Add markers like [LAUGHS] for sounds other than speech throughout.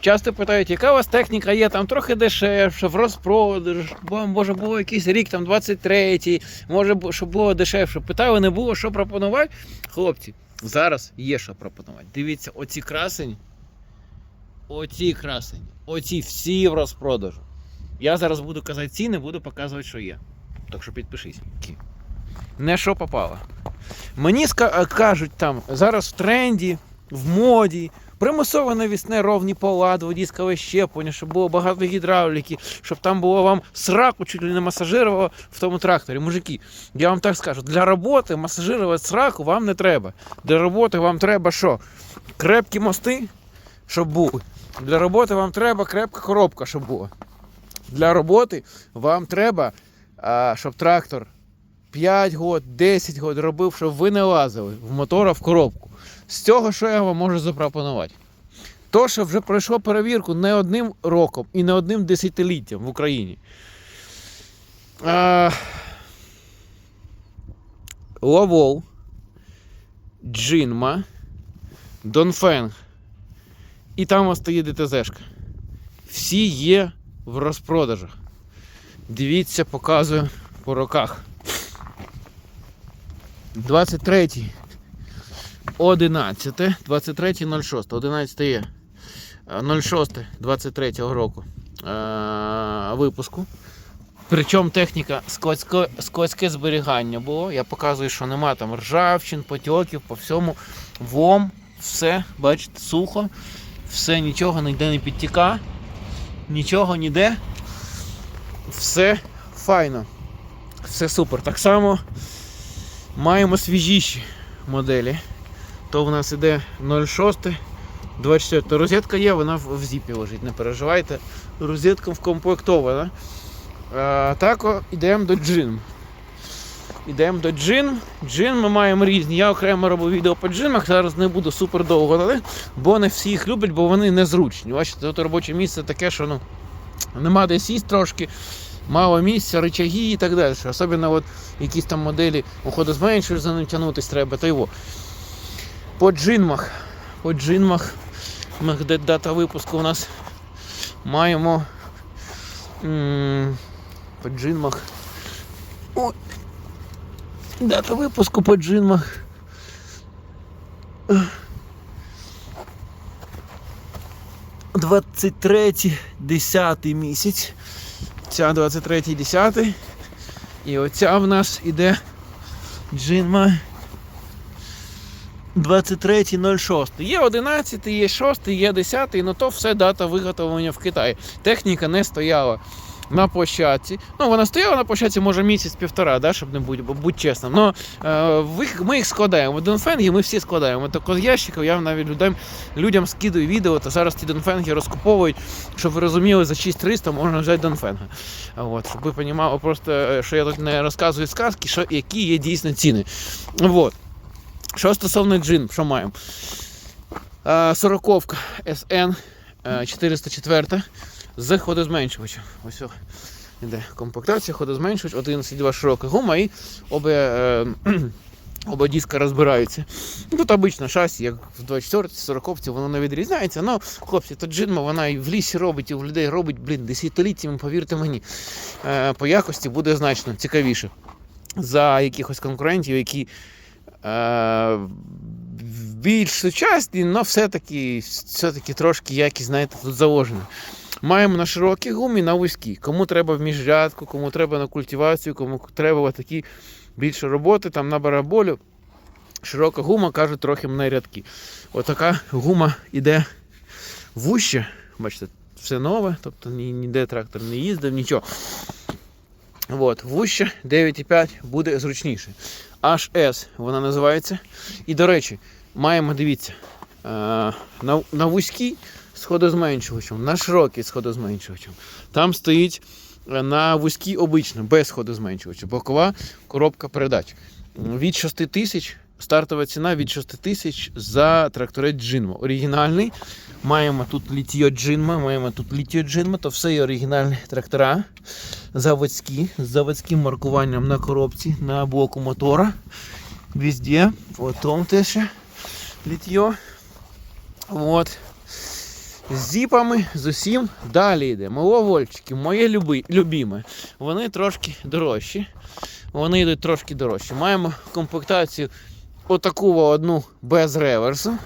Часто питають, яка у вас техніка є, там трохи дешевше, в розпродаж, бо може було якийсь рік, там 23-й, може щоб було дешевше. Питаю, не було що пропонувати. Хлопці, зараз є що пропонувати. Дивіться, оці красені, оці красені, оці всі в розпродажу. Я зараз буду казати ціни, буду показувати, що є. Так що підпишись. Не що попало. Мені кажуть там зараз в тренді, в моді, примусове навісне ровні пола, дводіскове щеплення, щоб було багато гідравліки, щоб там було вам сраку чуть ли не масажирувало в тому тракторі. Мужики, я вам так скажу, для роботи масажирувати сраку вам не треба. Для роботи вам треба що? Крепкі мости, щоб були. Для роботи вам треба крепка коробка, щоб була. Для роботи вам треба, щоб трактор 5 год, 10 год робив, щоб ви не лазили в мотора в коробку. З цього, що я вам можу запропонувати? То, що вже пройшло перевірку не одним роком і не одним десятиліттям в Україні. А... Ловол, Джинма, Донфенг. І там ось стоїть ДТЗшка. Всі є в розпродажах. Дивіться, показую по роках. 23 11 23 06 11 є Е, 06 23 року е, випуску. Причому техніка складське зберігання було. Я показую, що нема там ржавчин, потьоків, по всьому. Вом, все, бачите, сухо, все, нічого ніде не підтіка, нічого ніде. Все файно. Все супер. Так само маємо свіжіші моделі. То в нас іде 06, 24. Розетка є, вона в, зіпі лежить, не переживайте. Розетка вкомплектована. А, так йдемо до джин. Йдемо до джин. Джин ми маємо різні. Я окремо робив відео по джинах, зараз не буду супер довго, але, бо не всі їх люблять, бо вони незручні. Бачите, тут робоче місце таке, що ну, нема де сість трошки, мало місця, рычаги і так далі. Особливо от якісь там моделі уходозменшуєш, за ним тягнутись треба, та його. По джинмах. По джинмах, дата випуску у нас маємо по джинмах. Ой. Дата випуску по джинмах. Двадцять третій, десятий місяць. Ця 23 10 І оця в нас іде джинма 23.06. Є 11, є 6, є 10, але то все дата виготовлення в Китаї. Техніка не стояла на площадці. Ну, вона стояла на площадці, може, місяць-півтора, да, щоб не бути, будь чесним. Но е, ми їх складаємо. В Донфенгі ми всі складаємо. Так з ящиків я навіть людям, людям скидаю відео, та зараз ті Донфенги розкуповують, щоб ви розуміли, за 6300 можна взяти Донфенга. От, щоб ви розуміли, просто, е, що я тут не розказую сказки, що, які є дійсно ціни. Вот. Що стосовно джин, що маємо? Е, Сороковка SN е, 404 з ходозменшувачем. Ось іде комплектація, ходозменшувач, 11,2 широка гума і обе, е, [CLEARS THROAT] оба диска розбираються. Ну, Тут обично шасі, як в 24 40 воно не відрізняється. Ну, хлопці, то джинма, вона і в лісі робить, і в людей робить, блін, десятиліттями, повірте мені, е, по якості буде значно цікавіше за якихось конкурентів, які е, більш сучасні, але все-таки, все-таки трошки якість, знаєте, тут заложена. Маємо на широкій гумі, на вузькій. Кому треба в міжрядку, кому треба на культивацію, кому треба такі більше роботи, там на бараболю. Широка гума, кажуть, трохи на рядки. Отака гума йде вуще. Бачите, все нове, тобто ніде трактор не їздив, нічого. От, вуще 9,5 буде зручніше. HS вона називається. І, до речі, маємо, дивіться, на, на вузькій з ходозменшувачем, на широкий з ходозменшувачем. Там стоїть е, на вузькій обично, без ходозменшувача, бокова коробка передач. Від 6 тисяч, стартова ціна від 6 тисяч за тракторець Джинма. Оригінальний. Маємо тут літіо Джинма, маємо тут літіо Джинма, то все є оригінальні трактора. Заводські, з заводським маркуванням на коробці, на блоку мотора. Везде. Потом теж літьо. Вот. з зіпами, з усім далі йде. Миловольчики, моє люби, любіме. Вони трошки дорожчі. Вони йдуть трошки дорожчі. Маємо комплектацію отаку одну без реверсу.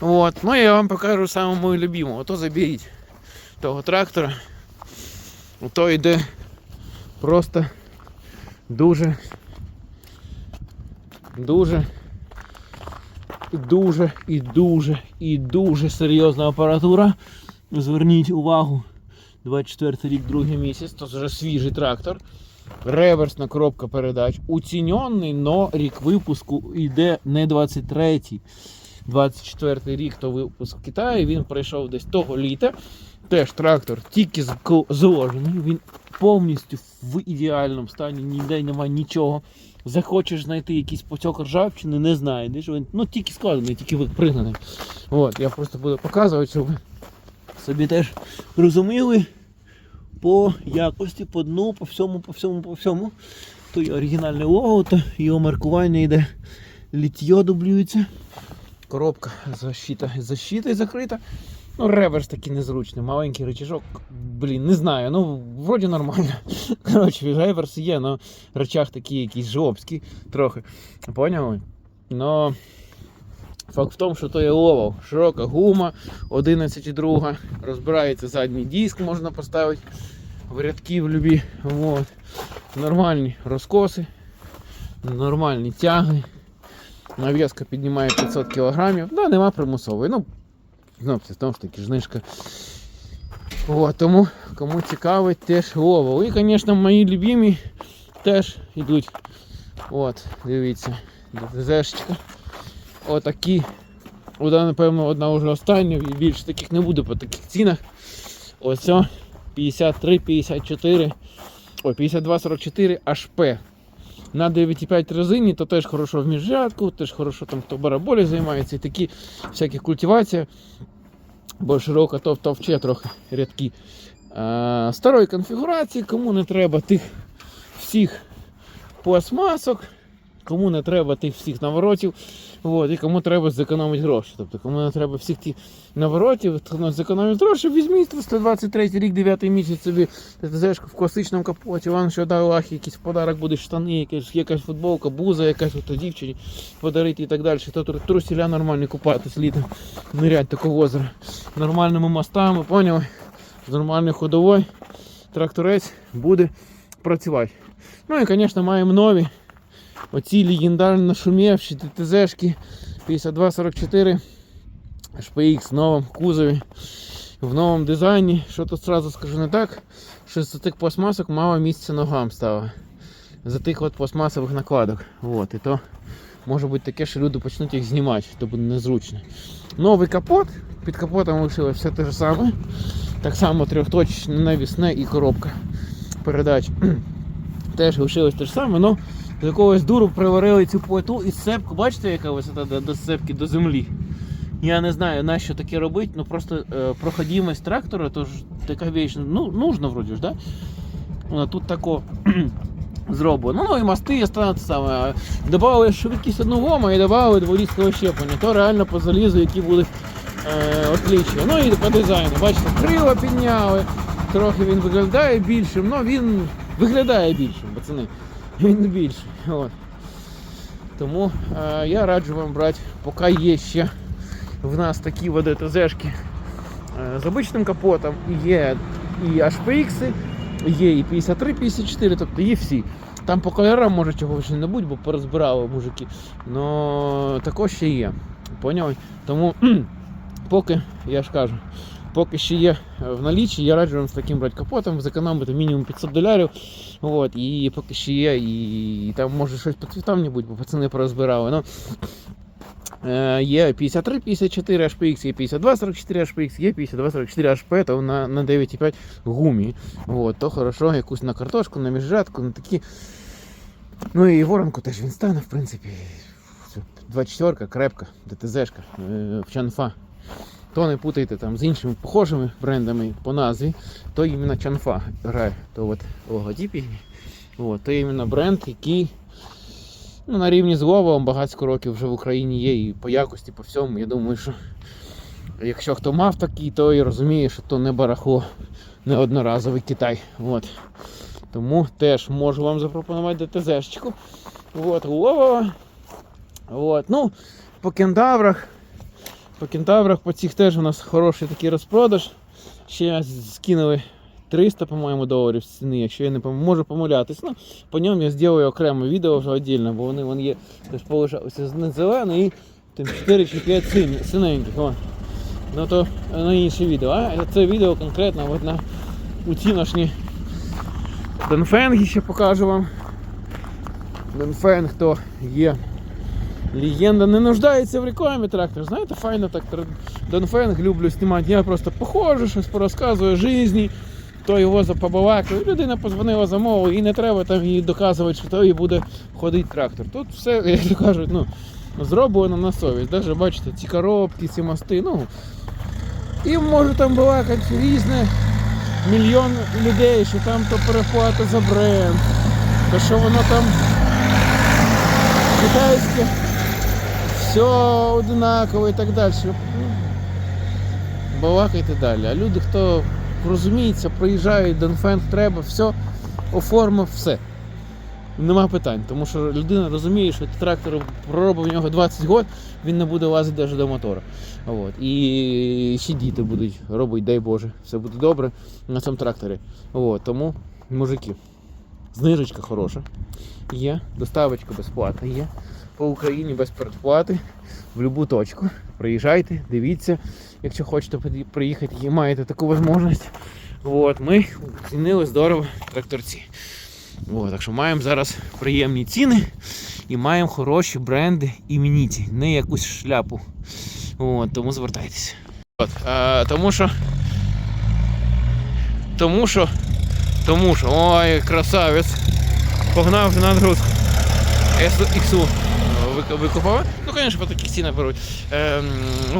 От. Ну я вам покажу саме мою любиму. Ото заберіть того трактора. Ото йде просто дуже, дуже, дуже і дуже і дуже серйозна апаратура. Зверніть увагу. 24 рік, другий місяць, то вже свіжий трактор. Реверсна коробка передач. Уціньонний, но рік випуску йде не 23-й. 24 рік то випуск в Китаї. Він пройшов десь того літа. Теж трактор тільки зложений. Він повністю в ідеальному стані, ніде немає нічого. Захочеш знайти якийсь потік ржавчини, не знайдеш. Він ну, тільки складений, тільки пригнаний. От, я просто буду показувати, щоб ви собі теж розуміли по якості, по дну, по всьому, по всьому, по всьому. То є оригінальне лого, то його маркування йде літьо дублюється. Коробка защита, защита закрита. Ну, реверс такий незручний, маленький рычажок. Блін, не знаю, ну вроді нормально. [LAUGHS] Коротше, реверс є, але рычаг такий якийсь жлобський трохи. Поняли? Но факт в тому, що то є ловов. Широка гума, 11,2. Розбирається задній диск, можна поставити в рядки в любі. Вот. Нормальні розкоси, нормальні тяги. Нав'язка піднімає 500 кг. Да, нема примусової. Ну, знову це тому ж таки знижка. О, тому кому цікавить, теж ловов. І, звісно, мої любимі теж йдуть. От, дивіться, ДТЗшечка. Отакі. Ода, напевно, одна вже остання, і більше таких не буде по таких цінах. Ось о, 53, 54, ой, 52, 44 HP. На 9,5 резині, то теж хорошо в міжрядку, теж хорошо там хто бараболі займається і такі всякі культивації. Бо широко то товче трохи рядки. А, старої конфігурації, кому не треба тих всіх пластмасок, кому не треба тих всіх наворотів, от, і кому треба зекономити гроші. Тобто, кому не треба всіх тих наворотів, хто зекономить гроші, візьміть 123 рік, 9 місяць собі ТТЗ в класичному капоті, вам що дав лахи, якийсь подарок буде штани, якась, якась футболка, буза, якась от дівчині подарити і так далі. То тру- трусіля нормальні купатись літом, нирять такого озера. Нормальними мостами, поняли? З нормальною ходовою тракторець буде працювати. Ну і, звісно, маємо нові. Оці легендарно нашумівші ТТЗшки 5244 HPX в новому кузові, в новому дизайні. Що тут сразу скажу не так, що з тих пластмасок мало місця ногам стало. За тих от пластмасових накладок. От, і то може бути таке, що люди почнуть їх знімати, то буде незручно. Новий капот, під капотом лишилось все те ж саме. Так само трьохточечне навісне і коробка передач. [CLEARS THROAT] Теж лишилось те ж саме, але з якогось дуру приварили цю плиту і сцепку. Бачите, яка висота до, до сцепки до землі? Я не знаю, на що таке робити, ну просто е, проходимость трактора, то ж така віч, ну, нужно вроді ж, да? Тут тако [CLEARS THROAT] зроблено. Ну і мости стане те саме. Добавили швидкість одного і додали дворізкове щеплення. То реально по залізу, які будуть е, отлічні. Ну і по дизайну. Бачите, крила підняли. Трохи він виглядає більшим, але він виглядає більшим, пацани. Він більший. От. Тому е, я раджу вам брати, поки є ще в нас такі ВДТЗшки е, з обичним капотом, є і HPX, є і 53-54, тобто є всі. Там по кольорам може чого ще не бути, бо порозбирали мужики. Но також ще є. Поняли? Тому поки, я ж кажу, поки ще є в наліччі, я раджу вам з таким брати капотом, зекономити мінімум 500 доларів. От, і поки ще є, і, і там може щось по цвітам не бо пацани порозбирали. Ну, Є 53, 54 HPX, є 52, 44 HPX, є 52, 44 HP, то на, на 9,5 гумі. От, то хорошо, якусь на картошку, на міжжатку, на такі. Ну і воронку теж він стане, в принципі. 24 крепка, ДТЗшка, е, Чанфа. То не путайте там з іншими похожими брендами по назві, то іменно Чанфа грає. То от логотип їхній. От, то іменно бренд, який ну, на рівні з Ловом багатько років вже в Україні є і по якості, по всьому. Я думаю, що Якщо хто мав такий, то і розуміє, що то не барахло, не одноразовий Китай. От. Тому теж можу вам запропонувати ДТЗ-шечку. От, Лова. От. Ну, по кентаврах. По кентаврах по цих теж у нас хороший такий розпродаж. Ще скинули 300, по-моєму, доларів з ціни, якщо я не пом- можу помилятись. Ну, по ньому я зроблю окреме відео вже віддільно, бо вони, вони є теж полишалися зелений і там 4 чи 5 сині, синеньких. О. Ну то на інше відео. А це відео конкретно от на утіношні Донфенги ще покажу вам. Донфенг то є. Легенда не нуждається в рекламі трактор. Знаєте, файно так Донфенг люблю знімати. Я просто походжу, щось порозказую житті, то його запобалакаю. Людина позвонила замовила і не треба там їй доказувати, що то і буде ходити трактор. Тут все, [LAUGHS] як то кажуть, ну, зроблено на совість. Даже бачите, ці коробки, ці мости, ну. І може там балакати різне мільйон людей, що там то переплата за бренд, то що воно там китайське, все одинаково і так далі. Балакайте далі. А люди, хто розуміється, приїжджають, Донфенг треба, все, оформив, все. Нема питань, тому що людина розуміє, що трактор проробив у нього 20 років, він не буде лазити навіть до мотора. От. І ще діти будуть робити, дай Боже, все буде добре на цьому тракторі. От. Тому, мужики, знижечка хороша. Є, доставочка безплатна є. По Україні без передплати в будь-яку точку. Приїжджайте, дивіться, якщо хочете приїхати і маєте таку можливість. От, ми оцінили здорово тракторці. От, так що маємо зараз приємні ціни і маємо хороші бренди імениті, не якусь шляпу. От, тому звертайтеся. От, а, тому що. Тому що. Тому що. Ой, красавець. Погнав на нагрузку. SXU викупав. Ну, звісно, по таких цінах беруть. Ем,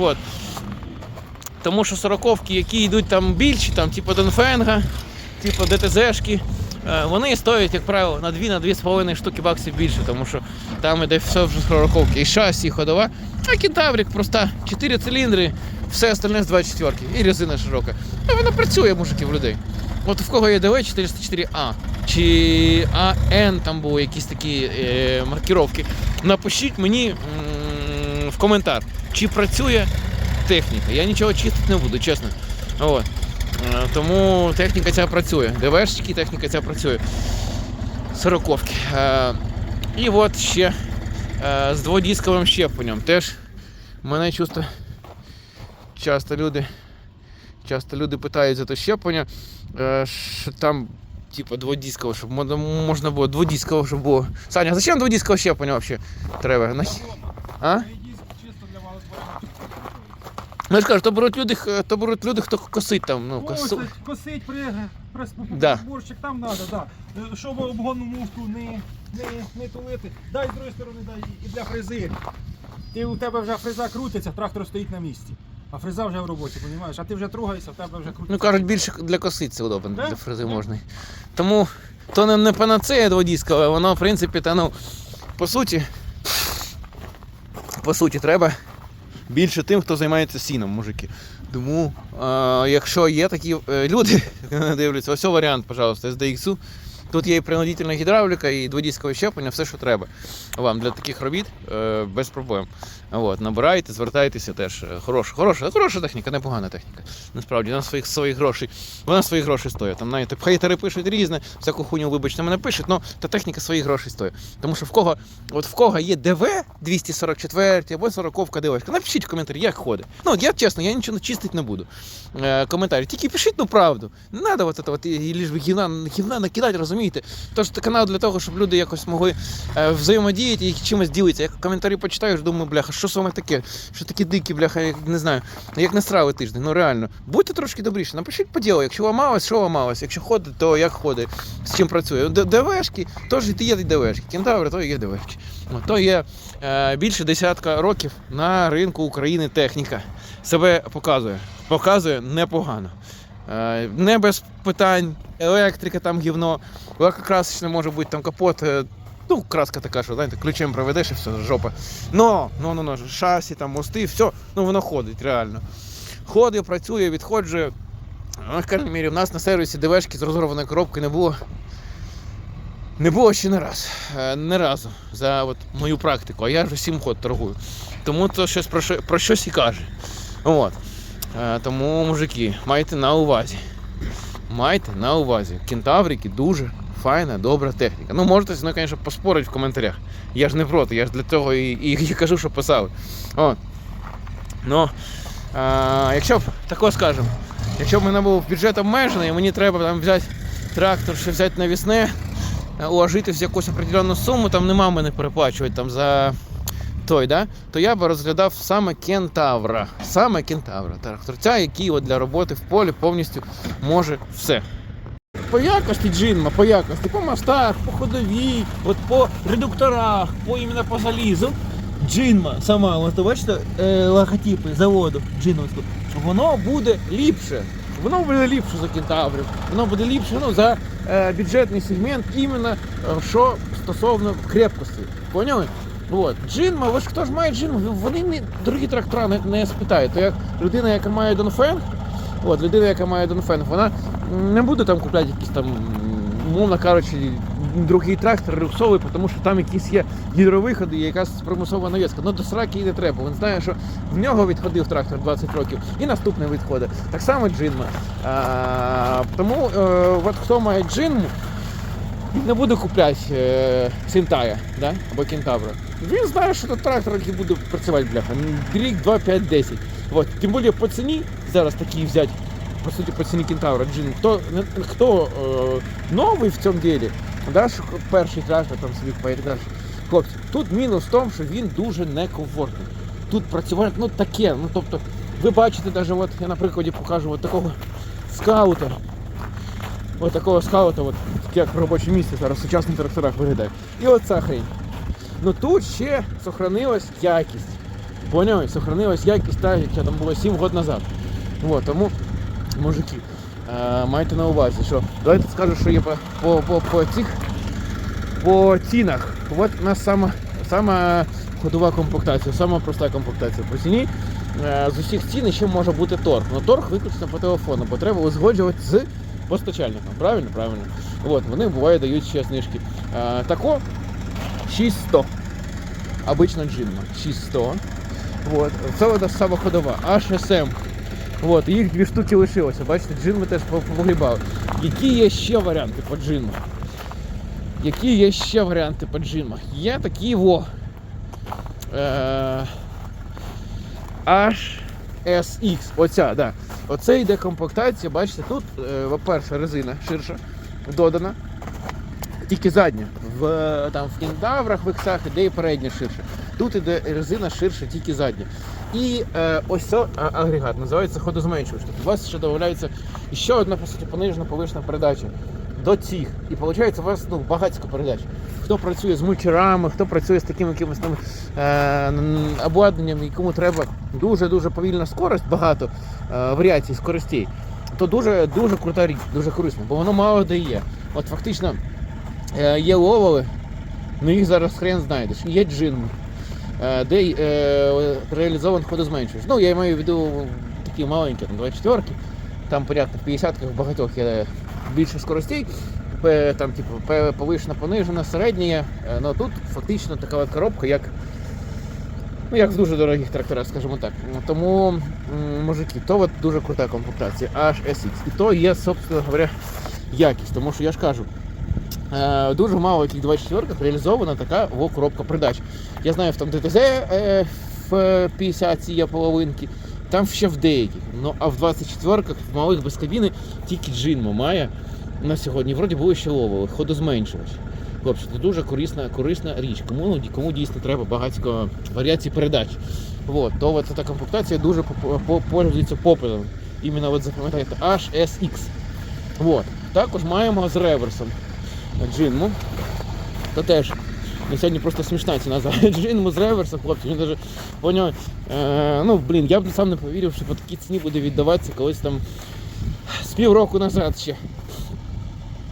от. Тому що сороковки, які йдуть там більші, там, типу Донфенга, типу ДТЗшки, е, вони стоять, як правило, на 2 на 2,5 штуки баксів більше, тому що там іде все вже сороковки. І шасі, і ходова. А кентаврик проста, 4 циліндри, все остальне з 24 і резина широка. Ну, вона працює, мужики, в людей. От в кого є ДВ 404А чи АН, там були якісь такі е, маркіровки. Напишіть мені в коментар, чи працює техніка. Я нічого чистити не буду, чесно. От. Е, Тому техніка ця працює. ДВшки, техніка ця працює. Сороковки. Е, І от ще е, з дводісковим щепленням. Теж мене чувство часто люди. Часто люди питають за те щеплення, що там, типу, дводіскове, щоб можна- було дводіскове, щоб було. Саня, зачем дводіскове щеплення взагалі треба? Нах- А? Ну я ж кажу, то беруть люди, то беруть люди, хто косить там. Ну, косу... Косить, косить, при, прес, Да. борщик там треба, да. Е, Щоб обгонну муфту не, не, не тулити. Дай з другої сторони, дай і для фрези. Ти у тебе вже фреза крутиться, трактор стоїть на місці. А фреза вже в роботі, розумієш? А ти вже тругаєшся, в тебе вже крутиться. Ну кажуть, більше для коси це удобно, Да? для фрези можна. Тому то не, не панацея дводіскове, воно, в принципі, та ну, по суті, по суті, треба більше тим, хто займається сіном, мужики. Тому, е, якщо є такі е, люди, [LAUGHS] дивляться, ось варіант, пожалуйста, SDX. Тут є і принудительна гідравліка, і дводіскове щеплення, все, що треба вам для таких робіт е, без проблем. От, набирайте, звертайтеся теж. Хороша, хороша, хороша техніка, непогана техніка. Насправді, вона своїх своїх грошей, вона своїх грошей стоїть. Там знаєте, хейтери пишуть різне, всяку хуйню, вибачте, мене пишуть, але та техніка своїх грошей стоїть. Тому що в кого, от в кого є ДВ 244 або 40 девочка, напишіть в коментарі, як ходить. Ну, я чесно, я нічого чистити не буду. Е, коментарі. Тільки пишіть ну правду. Не треба от, от, ліж гівна, гівна накидати, розумієте? Тож це канал для того, щоб люди якось могли е, взаємодіяти і чимось ділитися. Я коментарі почитаю, думаю, бляха, що саме таке? Що такі дикі, бляха, як не знаю, як не тиждень. Ну реально. Будьте трошки добріші, напишіть по ділу, якщо ламалось, що ламалось, якщо ходить, то як ходить, з чим працює. ДВшки, теж і є ДВшки. Кентаври, то є ДВшки. То є е, більше десятка років на ринку України техніка. Себе показує. Показує непогано. Е, Не без питань, електрика там гівно, лакокрасочне може бути там капот. е, Ну, краска така, що знаєте, ключем проведеш і все, жопа. Но, ну, ну, ну, шасі, там, мости, все, ну воно ходить реально. ходить, працює, відходжує. Ну, в крайній мірі, у нас на сервісі ДВшки з розорваною коробкою не було. Не було ще не раз. Е, Не разу за от мою практику, а я вже 7 ход торгую. Тому то щось про, про щось і каже. От. Е, Тому, мужики, майте на увазі. Майте на увазі. Кентаврики дуже файна, добра техніка. Ну, можете мною, звісно, поспорити в коментарях. Я ж не проти, я ж для того і, і, і кажу, що писали. От. Ну, а, якщо б тако скажемо, якщо б мене був бюджет обмежений, і мені треба там взяти трактор, ще взяти навісне, е, уложити в якусь определенну суму, там нема мене переплачувати там за той, да? то я би розглядав саме кентавра. Саме кентавра. Тракторця, який от для роботи в полі повністю може все. По якості джинма, по якості, по мостах, по ходовій, от по редукторах, по іменно по залізу. Джинма сама, от бачите, е, логотипи заводу джиновського, воно буде ліпше. Воно буде ліпше за кентаврів, воно буде ліпше ну, за е, бюджетний сегмент, іменно е, що стосовно крепкості. Поняли? От. Джинма, ви ж хто ж має джинму, вони не, дорогі трактора не, не спитають. То як людина, яка має Донфен, От, людина, яка має Донфен, вона не буде там купляти якісь там, умовно кажучи, другий трактор люксовий, тому що там якісь є гідровиходи, є якась примусова нав'язка. Ну до сраки їй не треба. Він знає, що в нього відходив трактор 20 років, і наступний відходить. Так само джинма. А, тому е, от хто має джинму, не буде купляти е, Сінтая да? або Кентавра. Він знає, що тут трактор, який буде працювати бляха. Рік, 2, 5, 10. От. Тим більше по ціні зараз такі взяти, по суті, по ціні Кентавра, Джин. Хто, хто е, новий в цьому ділі, да, перший трактор там собі поїде. Хлопці, тут мінус в тому, що він дуже некомфортний. Тут працювати, ну таке, ну тобто, ви бачите, навіть от я на прикладі покажу от такого скаута. От такого скаута, от, як в робочому місці зараз в сучасних тракторах виглядає. І оця хрень. Ну тут ще сохранилась якість. Поняли? Сохранилась якість та, яка там було 7 років назад. От, тому, мужики, е, майте на увазі, що давайте скажу, що є по, по, по, по цих по цінах. От у нас сама, сама ходова комплектація, сама проста комплектація по ціні. Е, З усіх цін ще може бути торг. Ну торг виключно по телефону, бо треба узгоджувати з постачальником. Правильно? Правильно. От, вони буває дають ще знижки. Е, тако 6100. Обична джинма. 6100. От. Це вона сама ходова. HSM. От, їх дві штуки лишилося. Бачите, джинми теж погрібали. Які є ще варіанти по джинмах? Які є ще варіанти по джинмах? Є такі во. Е, HSX. Оця, да. Оце йде комплектація, бачите, тут, е, по-перше, резина ширша, додана. Тільки задня. В, е, там, в кіндаврах, в іксах іде і передня ширша. Тут іде резина ширша, тільки задня. І е, ось це агрегат називається ходозменшувач. Тобто у вас ще додається ще одна по суті понижена повишена передача до цих. І виходить у вас ну, багатько передач. Хто працює з мульчерами, хто працює з таким якимось там е, обладнанням, якому треба дуже-дуже повільна скорость, багато е, варіацій скоростей, то дуже дуже крута річ, дуже корисна, бо воно мало де є. От фактично е, є ловили, ну їх зараз хрен знайдеш. Є джинми, е, де е, реалізований ходозменшувач. Ну, я маю в виду такі маленькі, там 24 там порядка в 50-ках багатьох є більше скоростей. Там, типу, повишена, понижена, середня. Е, Ну тут фактично така коробка, як, ну, як в дуже дорогих тракторах, скажімо так. Тому, мужики, то от дуже крута комплектація, HSX. І то є, собственно говоря, якість. Тому що я ж кажу, е, дуже мало яких 24-ках реалізована така коробка передач. Я знаю, в там ДТЗ е, в 50 є половинки, там ще в деяких. Ну а в 24-ках в малих без кабіни тільки Джинмо має на сьогодні. Вроді були ще ловили, ходозменшувач. Хлопці, це дуже корисна, корисна річ. Кому, ну, кому дійсно треба багатько варіацій передач. От, то ця комплектація дуже пользується попитом. Іменно от запам'ятайте HSX. От. Також маємо з реверсом джинму. То теж на сьогодні просто смішна ціна за [LAUGHS] джинму з реверсом, хлопці. Він даже поняв. Е, ну, блін, я б сам не повірив, що по такій ціні буде віддаватися колись там з півроку назад ще.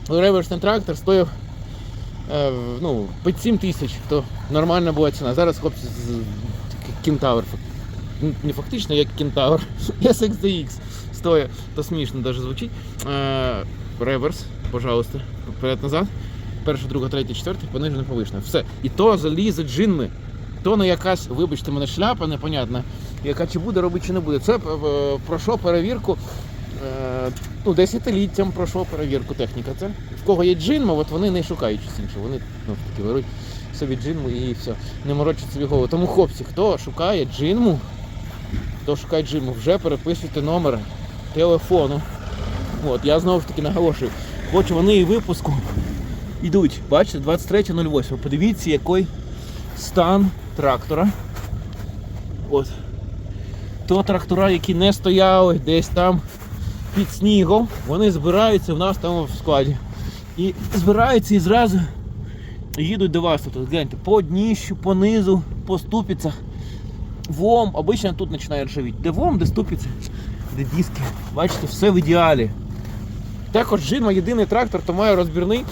Реверсний трактор стоїв е, ну, під 7 тисяч, то нормальна була ціна. Зараз хлопці кентавр ну, не фактично як кентавр, [LAUGHS] SXDX стоїть, то смішно навіть звучить. Е, реверс, пожалуйста, вперед-назад. Перша, друга, третя, четверта, понижена, повишена. Все. І то залізе джинми. То не якась, вибачте мене, шляпа непонятна, яка чи буде робити, чи не буде. Це е, пройшло перевірку. е, Ну, десятиліттям пройшло перевірку техніка. Це в кого є джинма, от вони не шукають щось інше. Вони ну, такі беруть собі джинму і все. Не морочать собі голову. Тому хлопці, хто шукає джинму, хто шукає джинму, вже переписуйте номер телефону. От, я знову ж таки наголошую. Хоч вони і випуску йдуть. Бачите, 23.08. Подивіться, який стан трактора. От. То трактора, які не стояли десь там під снігом, вони збираються в нас там в складі. І збираються і зразу їдуть до вас. Тут гляньте, по дніщу, по низу, по ступицях. Вом, обично тут починає ржавіти. Де вом, де ступиці, де диски. Бачите, все в ідеалі. Також Джинма єдиний трактор, то має розбірний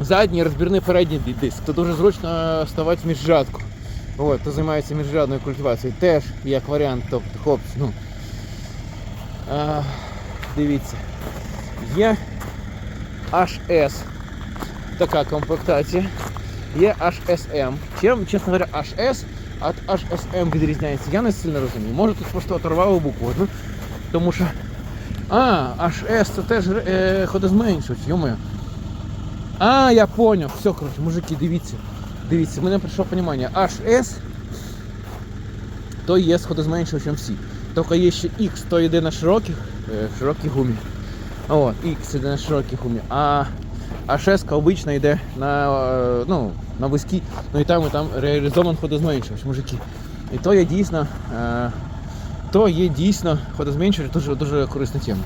задній розбірний передній ди- диск. Це дуже зручно ставати в міжрядку. От, хто займається міжрядною культивацією, теж як варіант, тобто, хлопці, ну. А, дивіться. Є HS. Така комплектація. Є HSM. Чим, чесно говоря, HS від HSM відрізняється, я не сильно розумію. Може тут просто оторвало букву. Ну, тому що. А, HS це теж е, ходозменшувач, йомаю. А, я понял. Все, короче, мужики, дивіться. Дивіться, мене прийшло розуміння. HS то є сходозменшувачем всі. Тільки є ще X, то йде на широких, е, широкій гумі. От, X йде на широкій гумі. А 6 обично йде на, е, ну, на вузькій, ну і там, і там реалізований ходозменшувач, мужики. І то є дійсно, е, то є дійсно ходозменшувач, дуже, дуже корисна тема.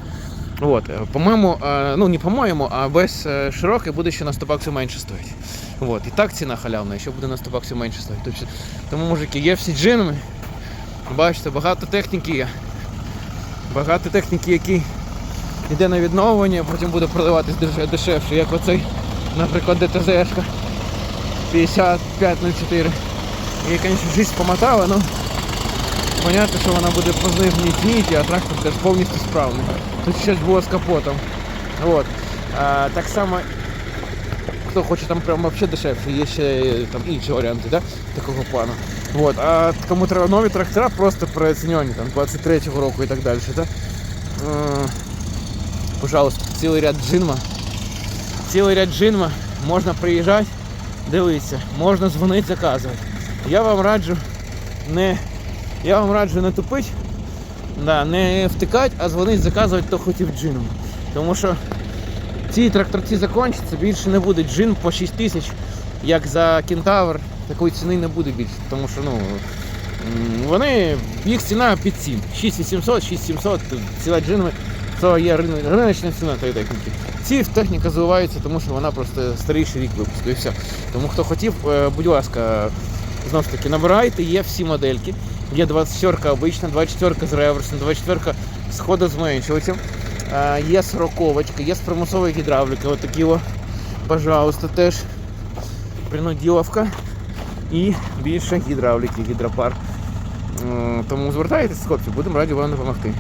От, е, по-моєму, е, ну не по-моєму, а без е, широкої буде ще на 100 баксів менше стоїть. От, і так ціна халявна, і ще буде на 100 баксів менше стоїть. Тобто, тому, мужики, є всі джинами. Бачите, багато техніки є. Багато техніки, які йде на відновлення, потім буде продаватись деш- дешевше, як оцей, наприклад, ДТЗ-шка 5504. Її, звісно, жизнь помотала, але понятно, що вона буде по зниженій ціні, а трактор теж повністю справний. Тут щось було капотом. От. А, так само, хто хоче там прям вообще дешевше, є ще там інші варіанти да? такого плану. От. А кому треба нові трактора, просто переоцінені, там 23-го року і так далі. Да? Пожалуйста, цілий ряд джинма. Цілий ряд джинма. Можна приїжджати, дивитися, можна дзвонити, заказувати. Я вам раджу не, я вам раджу не тупити, да, не втикати, а дзвонити, заказувати, хто хотів джином. Тому що ці тракторці закінчаться, більше не буде джин по 6 тисяч, як за кентавр, такої ціни не буде більше. Тому що ну, вони, їх ціна під 7. 6800, 6700, ціла джинами, це є риночна ціна тієї техніки. Ці техніка заливається, тому що вона просто старіший рік випуску і все. Тому хто хотів, е, будь ласка, знову ж таки, набирайте, є всі модельки. Є 24 обична, 24 з реверсом, 24 з ходозменшувачем. Е, Є сороковочка, є з примусової гідравліки. От такі, о, пожалуйста, теж принуділовка і більше гідравліки, гідропар. Е, Тому звертайтеся, хлопці, будемо раді вам допомогти.